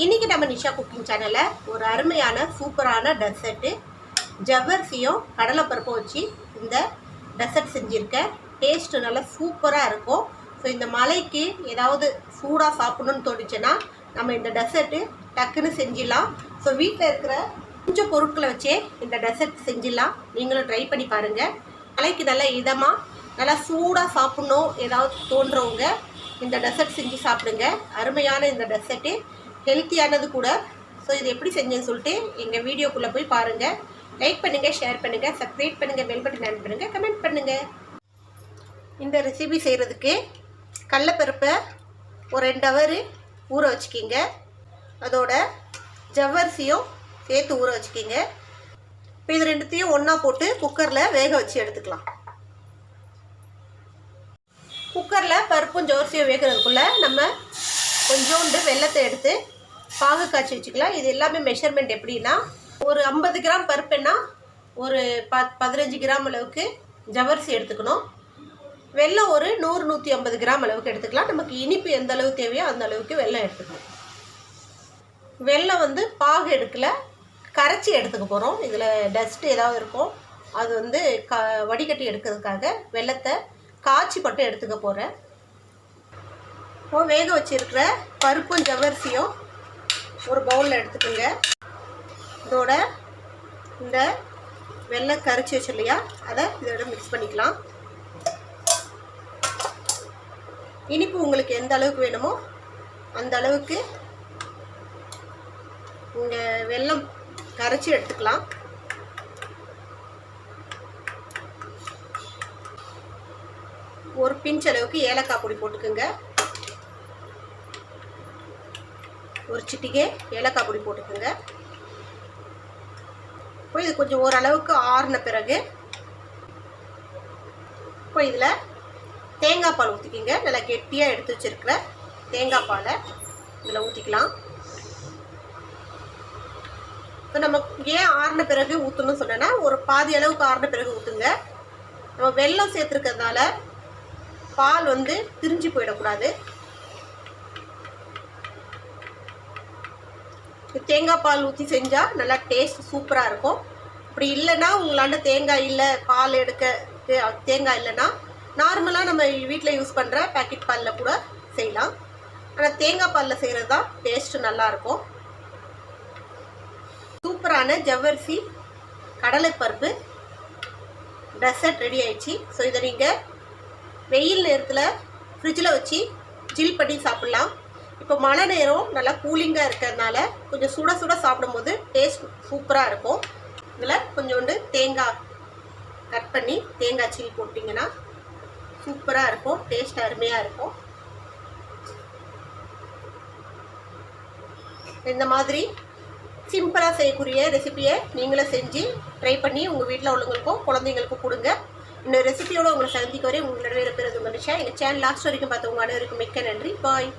இன்னைக்கு நம்ம நிஷா குக்கிங் சேனலில் ஒரு அருமையான சூப்பரான டெசர்ட்டு ஜவ்வரிசியும் கடலைப்பருப்பும் வச்சு இந்த டெசர்ட் செஞ்சுருக்கேன் டேஸ்ட்டு நல்லா சூப்பராக இருக்கும். ஸோ இந்த மலைக்கு ஏதாவது சூடாக சாப்பிடணும்னு தோணுச்சுன்னா நம்ம இந்த டெசர்ட்டு டக்குன்னு செஞ்சிடலாம். ஸோ வீட்டில் இருக்கிற கொஞ்சம் பொருட்களை வச்சே இந்த டெசர்ட் செஞ்சிடலாம். நீங்களும் ட்ரை பண்ணி பாருங்கள் மலைக்கு நல்லா இதமாக நல்லா சூடாக சாப்பிட்ணும். ஏதாவது தோன்றவங்க இந்த டெசர்ட் செஞ்சு சாப்பிடுங்க. அருமையான இந்த டெசர்ட்டு ஹெல்த்தியானது கூட. ஸோ இது எப்படி செஞ்சேன்னு சொல்லிட்டு எங்கள் வீடியோக்குள்ளே போய் பாருங்கள் லைக் பண்ணுங்கள் ஷேர் பண்ணுங்கள் சப்ஸ்கிரைப் பண்ணுங்கள் பெல் பட்டன் ஆன் பண்ணுங்கள் கமெண்ட் பண்ணுங்கள் இந்த ரெசிபி செய்கிறதுக்கு கடலப்பருப்பை ஒரு ரெண்டு ஹவர் ஊற வச்சுக்கிங்க. அதோட ஜவ்வரிசியும் சேர்த்து ஊற வச்சுக்கிங்க. இப்போ இது ரெண்டுத்தையும் ஒன்றா போட்டு குக்கரில் வேக வச்சு எடுத்துக்கலாம். குக்கரில் பருப்பும் ஜோரிசியும் வேகிறதுக்குள்ளே நம்ம கொஞ்சோண்டு வெள்ளத்தை எடுத்து பாகு காய்ச்சி வச்சுக்கலாம். இது எல்லாமே மெஷர்மெண்ட் எப்படின்னா ஒரு ஐம்பது கிராம் பருப்புன்னா ஒரு ப பதினஞ்சு கிராம் அளவுக்கு ஜவரிசி எடுத்துக்கணும். வெள்ளம் ஒரு நூறு நூற்றி ஐம்பது கிராம் அளவுக்கு எடுத்துக்கலாம். நமக்கு இனிப்பு எந்த அளவு தேவையோ அந்த அளவுக்கு வெல்லம் எடுத்துக்கணும். வெல்லம் வந்து பாகு எடுக்கல கரைச்சி எடுத்துக்க போகிறோம் இதில் டஸ்ட் ஏதாவது இருக்கும் அது வந்து க வடிகட்டி எடுக்கிறதுக்காக வெள்ளத்தை காய்ச்சி மட்டும் எடுத்துக்க போகிறேன் இப்போது வேக வச்சிருக்கிற பருப்பும் ஜவ்வரிசியும் ஒரு பவுலில் எடுத்துக்கோங்க. இதோட இந்த வெள்ளை கரைச்சி வச்சு இல்லையா அதை இதோட மிக்ஸ் பண்ணிக்கலாம். இனிப்பு உங்களுக்கு எந்த அளவுக்கு வேணுமோ அந்த அளவுக்கு இங்கே வெல்லம் கரைச்சி எடுத்துக்கலாம். ஒரு பிஞ்ச் அளவுக்கு ஏலக்காய் பொடி போட்டுக்கோங்க. ஒரு சிட்டிகை ஏலக்காய் பொடி போட்டுக்கோங்க. இப்போ இது கொஞ்சம் ஓரளவுக்கு ஆறின பிறகு இப்போ இதில் தேங்காய் பால் ஊற்றிக்கிங்க நல்லா கெட்டியாக எடுத்து வச்சுருக்கிற தேங்காய் பாலை இதில் ஊற்றிக்கலாம் இப்போ நம்ம ஏன் ஆறின பிறகு ஊற்றணும்னு சொன்னேன்னா ஒரு பாதி அளவுக்கு ஆறின பிறகு ஊற்றுங்க நம்ம வெல்லம் சேர்த்துருக்கிறதுனால பால் வந்து திரிஞ்சு போயிடக்கூடாது. தேங்காய் பால் ஊற்றி செஞ்சால் நல்லா டேஸ்ட் சூப்பராக இருக்கும். அப்படி இல்லைன்னா உங்களாண்ட தேங்காய் இல்லை பால் எடுக்க தேங்காய் இல்லைன்னா நார்மலாக நம்ம வீட்டில் யூஸ் பண்ணுற பேக்கெட் பாலில் கூட செய்யலாம். ஆனால் தேங்காய் பாலில் செய்கிறது தான் டேஸ்ட்டு நல்லாயிருக்கும் சூப்பரான ஜவ்வரிசி கடலைப்பருப்பு டெசர்ட் ரெடி ஆயிடுச்சு. ஸோ இதை நீங்கள் வெயில் நேரத்தில் ஃப்ரிட்ஜில் வச்சு ஜில் பண்ணி சாப்பிட்லாம். இப்போ மழை நேரம் நல்லா கூலிங்காக இருக்கிறதுனால கொஞ்சம் சுட சுட சாப்பிடும்போது டேஸ்ட் சூப்பராக இருக்கும். இதில் கொஞ்சோண்டு தேங்காய் கட் பண்ணி தேங்காய் சில் போட்டிங்கன்னா சூப்பராக இருக்கும். டேஸ்ட் அருமையாக இருக்கும். இந்த மாதிரி சிம்பிளாக செய்யக்கூடிய ரெசிபியை நீங்களும் செஞ்சு ட்ரை பண்ணி உங்கள் வீட்டில் உள்ளவங்களுக்கும் குழந்தைங்களுக்கும் கொடுங்க. இந்த ரெசிபியோட உங்களை சந்திக்க வரை உங்களோட வேறு பேர் எங்கள் சேனல் லாஸ்ட் வரைக்கும் பார்த்து உங்கள் அனைவருக்கும் மிக்க நன்றி. பாய்